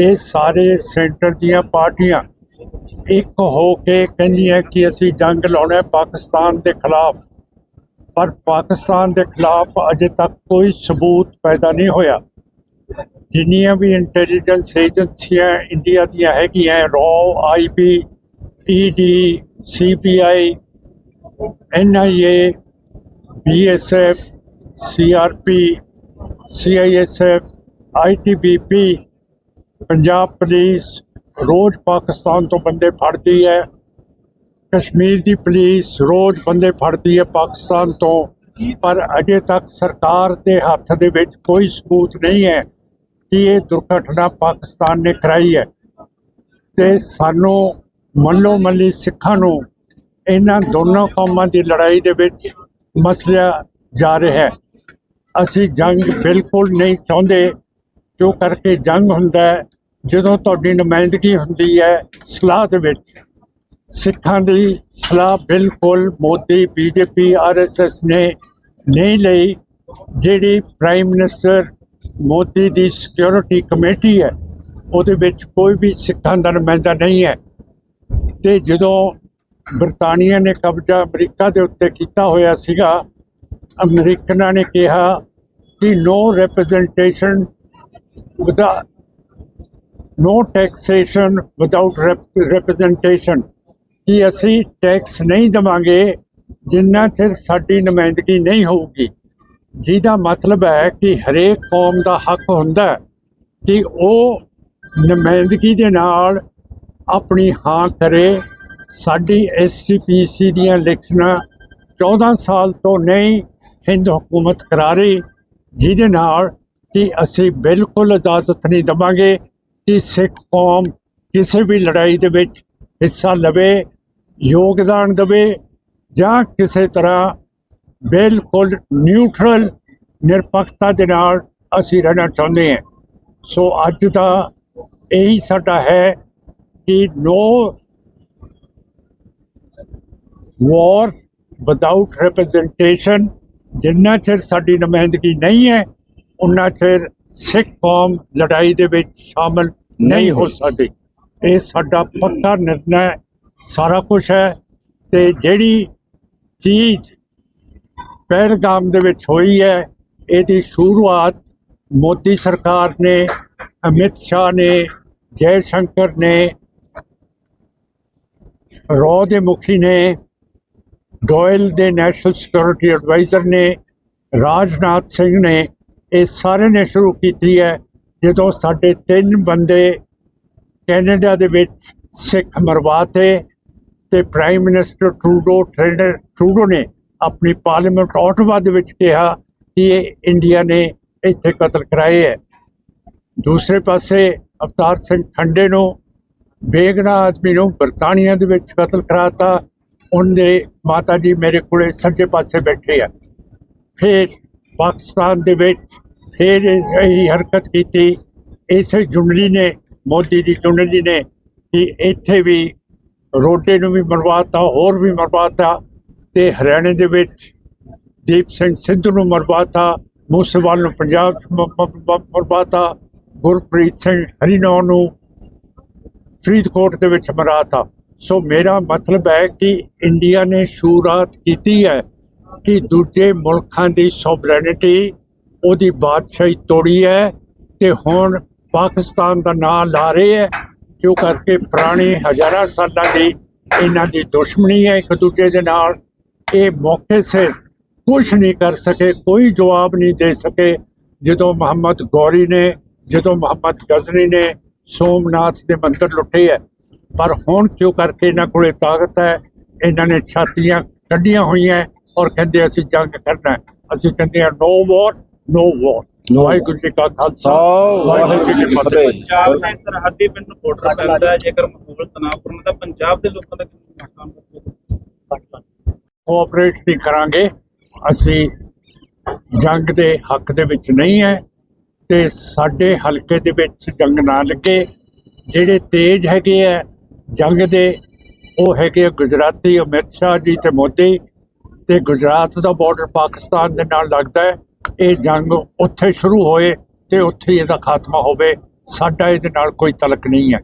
ਇਹ ਸਾਰੇ ਸੈਂਟਰ ਦੀਆਂ ਪਾਰਟੀਆਂ ਇੱਕ ਹੋ ਕੇ ਕਹਿੰਦੀਆਂ ਕਿ ਅਸੀਂ ਜੰਗ ਲਾਉਣਾ ਪਾਕਿਸਤਾਨ ਦੇ ਖਿਲਾਫ। ਪਰ ਪਾਕਿਸਤਾਨ ਦੇ ਖਿਲਾਫ ਅਜੇ ਤੱਕ ਕੋਈ ਸਬੂਤ ਪੈਦਾ ਨਹੀਂ ਹੋਇਆ। ਜਿੰਨੀਆਂ ਵੀ ਇੰਟੈਲੀਜੈਂਸ ਏਜੰਸੀਆਂ ਇੰਡੀਆ ਦੀਆਂ ਹੈਗੀਆਂ ਰੋ IB ED CPI NIA BSF CRP CISF ITBP Punjab police ਰੋਜ਼ ਪਾਕਿਸਤਾਨ ਤੋਂ ਬੰਦੇ ਫੜਦੀ ਹੈ। ਕਸ਼ਮੀਰ ਦੀ ਪੁਲਿਸ ਰੋਜ਼ ਬੰਦੇ ਫੜਦੀ ਹੈ ਪਾਕਿਸਤਾਨ ਤੋਂ। ਪਰ ਅਜੇ ਤੱਕ ਸਰਕਾਰ ਦੇ ਹੱਥ ਦੇ ਵਿੱਚ ਕੋਈ ਸਬੂਤ ਨਹੀਂ ਹੈ ਕਿ ਇਹ ਦੁਰਘਟਨਾ ਪਾਕਿਸਤਾਨ ਨੇ ਕਰਾਈ ਹੈ। ਤੇ ਸਾਨੂੰ ਮੱਲੋ ਮੱਲੀ ਸਿੱਖਾਂ ਨੂੰ ਇਹਨਾਂ ਦੋਨੋਂ ਕੌਮਾਂ ਦੀ ਲੜਾਈ ਦੇ ਵਿੱਚ ਮਸਲਿਆ ਜਾ ਰਿਹਾ ਹੈ। ਅਸੀਂ ਜੰਗ ਬਿਲਕੁਲ ਨਹੀਂ ਚਾਹੁੰਦੇ ਜੋ ਕਰਕੇ ਜੰਗ ਹੁੰਦਾ ਹੈ, ਜਦੋਂ ਤੁਹਾਡੀ ਨੁਮਾਇੰਦਗੀ ਹੁੰਦੀ ਹੈ ਸਲਾਹ ਦੇ ਵਿੱਚ। ਸਿੱਖਾਂ ਦੀ ਸਲਾਹ ਬਿਲਕੁਲ ਮੋਦੀ, ਬੀਜੇਪੀ ਆਰਐਸਐਸ ਨੇ ਨਹੀਂ ਲਈ। ਜਿਹੜੀ ਪ੍ਰਾਈਮ ਮਿਨਿਸਟਰ ਮੋਦੀ ਦੀ ਸਿਕਿਉਰਿਟੀ ਕਮੇਟੀ ਹੈ, ਉਹਦੇ ਵਿੱਚ ਕੋਈ ਵੀ ਸਿੱਖਾਂ ਦਾ ਨੁਮਾਇੰਦਾ ਨਹੀਂ ਹੈ। ਤੇ ਜਦੋਂ ਬਰਤਾਨੀਆ ਨੇ ਕਬਜ਼ਾ ਅਮਰੀਕਾ ਦੇ ਉੱਤੇ ਕੀਤਾ ਹੋਇਆ ਸੀਗਾ, ਅਮਰੀਕਨਾਂ ਨੇ ਕਿਹਾ ਕਿ ਨੋ ਰਿਪਰੈਜ਼ੈਂਟੇਸ਼ਨ ਵਿਦਾ ਨੋ ਟੈਕਸੇਸ਼ਨ ਵਿਦਆਊਟ ਰਿਪਰੈਜ਼ੈਂਟੇਸ਼ਨ ਕਿ ਅਸੀਂ ਟੈਕਸ ਨਹੀਂ ਦੇਵਾਂਗੇ, ਜਿੰਨਾ ਚਿਰ ਸਾਡੀ ਨੁਮਾਇੰਦਗੀ ਨਹੀਂ ਹੋਊਗੀ। ਜਿਹਦਾ ਮਤਲਬ ਹੈ ਕਿ ਹਰੇਕ ਕੌਮ ਦਾ ਹੱਕ ਹੁੰਦਾ ਕਿ ਉਹ ਨੁਮਾਇੰਦਗੀ ਦੇ ਨਾਲ ਆਪਣੀ ਹਾਂ ਕਰੇ। ਸਾਡੀ ਐਸਟੀਪੀਸੀ ਦੀਆਂ ਇਲੈਕਸ਼ਨਾਂ 14 ਸਾਲ ਤੋਂ ਨਹੀਂ, ਹਿੰਦ ਹਕੂਮਤ ਕਰਾ ਰਹੀ, ਜਿਹਦੇ ਨਾਲ ਕਿ ਅਸੀਂ ਬਿਲਕੁਲ ਇਜਾਜ਼ਤ ਨਹੀਂ ਦੇਵਾਂਗੇ ਕਿ ਸਿੱਖ ਕੌਮ ਕਿਸੇ ਵੀ ਲੜਾਈ ਦੇ ਵਿੱਚ ਹਿੱਸਾ ਲਵੇ, ਯੋਗਦਾਨ ਦੇਵੇ ਜਾਂ ਕਿਸੇ ਤਰ੍ਹਾਂ ਬਿਲਕੁਲ ਨਿਊਟਰਲ ਨਿਰਪੱਖਤਾ ਦੇ ਨਾਲ ਅਸੀਂ ਰਹਿਣਾ ਚਾਹੁੰਦੇ ਹਾਂ। ਸੋ ਅੱਜ ਦਾ ਇਹੀ ਸਾਡਾ ਹੈ ਕਿ ਨੋ ਵਾਰ ਵਿਦਆਊਟ ਰਿਪਰੈਜ਼ੈਂਟੇਸ਼ਨ ਜਿੰਨਾ ਚਿਰ ਸਾਡੀ ਨੁਮਾਇੰਦਗੀ ਨਹੀਂ ਹੈ ਉਨਾ ਚਿਰ ਸਿੱਖ ਕੌਮ ਲੜਾਈ ਦੇ ਵਿੱਚ ਸ਼ਾਮਲ ਨਹੀਂ ਹੋ ਸਕਦੀ ਇਹ ਸਾਡਾ ਪੱਕਾ ਨਿਰਣਾ ਹੈ ਸਾਰਾ ਕੁਝ ਹੈ ਤੇ ਜਿਹੜੀ ਚੀਜ਼ ਪਹਿਲਗਾਮ ਦੇ ਵਿੱਚ ਹੋਈ ਹੈ ਇਹਦੀ ਸ਼ੁਰੂਆਤ ਮੋਦੀ ਸਰਕਾਰ ਨੇ ਅਮਿਤ ਸ਼ਾਹ ਨੇ ਜੈ ਸ਼ੰਕਰ ਨੇ ਰੋ ਦੇ ਮੁਖੀ ਨੇ ਡੋਇਲ ਦੇ ਨੈਸ਼ਨਲ ਸਿਕਿਉਰਿਟੀ ਐਡਵਾਈਜ਼ਰ ਨੇ ਰਾਜਨਾਥ ਸਿੰਘ ਨੇ ਇਹ ਸਾਰੇ ਨੇ ਸ਼ੁਰੂ ਕੀਤੀ ਹੈ ਜਦੋਂ ਸਾਡੇ ਤਿੰਨ ਬੰਦੇ ਕੈਨੇਡਾ ਦੇ ਵਿੱਚ ਸਿੱਖ ਮਰਵਾਤੇ ਤੇ prime minister Trudeau trainer Trudeau ਨੇ ਆਪਣੀ ਪਾਰਲੀਮੈਂਟ ਆਟੋਵਾ ਦੇ ਵਿੱਚ ਕਿਹਾ ਕਿ ਇਹ ਇੰਡੀਆ ਨੇ ਇੱਥੇ ਕਤਲ ਕਰਾਏ ਹੈ। ਦੂਸਰੇ ਪਾਸੇ ਅਵਤਾਰ ਸਿੰਘ ਖੰਡੇ ਨੂੰ ਬੇਗਨਾ ਆਦਮੀ ਨੂੰ ਬਰਤਾਨੀਆ ਦੇ ਵਿੱਚ ਕਤਲ ਕਰਾਤਾ। ਉਹਦੇ ਮਾਤਾ ਜੀ ਮੇਰੇ ਕੋਲੇ ਸੱਜੇ ਪਾਸੇ ਬੈਠੇ ਆ। ਫਿਰ ਪਾਕਿਸਤਾਨ ਦੇ ਵਿੱਚ ਫਿਰ ਇਹੀ ਹਰਕਤ ਕੀਤੀ। ਇਸੇ ਜੁੰਡਲੀ ਨੇ, ਮੋਦੀ ਦੀ ਜੁੰਡਲੀ ਨੇ ਕਿ ਇੱਥੇ ਵੀ ਰੋਡੇ ਨੂੰ ਵੀ ਮਰਵਾਤਾ, ਹੋਰ ਵੀ ਮਰਵਾਤਾ ਤੇ ਹਰਿਆਣੇ ਦੇ ਵਿੱਚ ਦੀਪ ਸਿੰਘ ਸਿੱਧੂ ਨੂੰ ਮਰਵਾਤਾ, ਮੂਸੇਵਾਲ ਨੂੰ ਪੰਜਾਬ 'ਚ ਮ- ਮ- ਮਰਵਾਤਾ, ਗੁਰਪ੍ਰੀਤ ਸਿੰਘ ਹਰੀਨੌਰ ਨੂੰ ਫਰੀਦਕੋਟ ਦੇ ਵਿੱਚ ਮਰਾਤਾ। ਸੋ ਮੇਰਾ ਮਤਲਬ ਹੈ ਕਿ ਇੰਡੀਆ ਨੇ ਸ਼ੁਰੂਆਤ ਕੀਤੀ ਹੈ। ਕਿ ਦੂਜੇ ਮੁਲਕਾਂ ਦੀ ਸੋਵਰੈਨਿਟੀ ਉਹਦੀ ਬਾਦਸ਼ਾਹੀ ਤੋੜੀ ਹੈ ਤੇ ਹੁਣ ਪਾਕਿਸਤਾਨ ਦਾ ਨਾਂ ਲਾ ਰਹੇ ਹੈ, ਜੋ ਕਰਕੇ ਪੁਰਾਣੀ ਹਜ਼ਾਰਾਂ ਸਾਲਾਂ ਦੀ ਇਹਨਾਂ ਦੀ ਦੁਸ਼ਮਣੀ ਹੈ ਇੱਕ ਦੂਜੇ ਦੇ ਨਾਲ। ਇਹ ਮੌਕੇ ਸਿਰ ਕੁਝ ਨਹੀਂ ਕਰ ਸਕੇ, ਕੋਈ ਜਵਾਬ ਨਹੀਂ ਦੇ ਸਕੇ। ਜਦੋਂ ਮੁਹੰਮਦ ਗੌਰੀ ਨੇ, ਜਦੋਂ ਮੁਹੰਮਦ ਗਜ਼ਨੀ ਨੇ ਸੋਮਨਾਥ ਦੇ ਮੰਦਰ ਲੁੱਟੇ ਹੈ, ਪਰ ਹੁਣ ਕਿਉਂ ਕਰਕੇ ਇਹਨਾਂ ਕੋਲੇ ਤਾਕਤ ਹੈ, ਇਹਨਾਂ ਨੇ ਛਾਤੀਆਂ ਕੱਢੀਆਂ ਹੋਈਆਂ ਔਰ ਕਹਿੰਦੇ ਅਸੀਂ ਜੰਗ ਕਰਨਾ। ਅਸੀਂ ਕਹਿੰਦੇ ਆ ਨੋ ਵਾਰ ਨੋ ਵਾਰ ਵਾਹਿਗੁਰੂ ਜੀ ਕਾ ਖਾਲਸਾ। ਵਾਹਿਗੁਰੂ ਜੀ ਕੀ ਫਤਿਹ। ਪੰਜਾਬ ਦੇ ਸਰਹੱਦੀ ਪਿੰਡ ਨੂੰ ਬਾਰਡਰ ਪੈਂਦਾ ਹੈ ਜੇਕਰ ਮਾਹੌਲ ਤਣਾਅਪੂਰਨ ਤਾਂ ਪੰਜਾਬ ਦੇ ਲੋਕਾਂ ਦਾ ਕਿੰਨਾ ਨੁਕਸਾਨ ਹੋਵੇਗਾ ਕੋਆਪਰੇਟ ਨਹੀਂ ਕਰਾਂਗੇ। ਅਸੀਂ ਜੰਗ ਦੇ ਹੱਕ ਦੇ ਵਿੱਚ ਨਹੀਂ ਹੈ ਤੇ ਸਾਡੇ ਹਲਕੇ ਦੇ ਵਿੱਚ ਜੰਗ ਨਾ ਲੱਗੇ। ਜਿਹੜੇ ਤੇਜ ਹੈਗੇ ਆ ਜੰਗ ਦੇ ਉਹ ਹੈਗੇ ਆ ਗੁਜਰਾਤੀ ਅਮਿਤ ਸ਼ਾਹ ਜੀ ਤੇ ਮੋਦੀ। ਤੇ ਗੁਜਰਾਤ ਦਾ ਬਾਰਡਰ ਪਾਕਿਸਤਾਨ ਦੇ ਨਾਲ ਲੱਗਦਾ ਹੈ। ਇਹ ਜੰਗ ਉੱਥੇ ਸ਼ੁਰੂ ਹੋਏ ਤੇ ਉੱਥੇ ਹੀ ਇਹਦਾ ਖਾਤਮਾ ਹੋਵੇ। ਸਾਡਾ ਇਹਦੇ ਨਾਲ ਕੋਈ ਤਲਕ ਨਹੀਂ ਹੈ।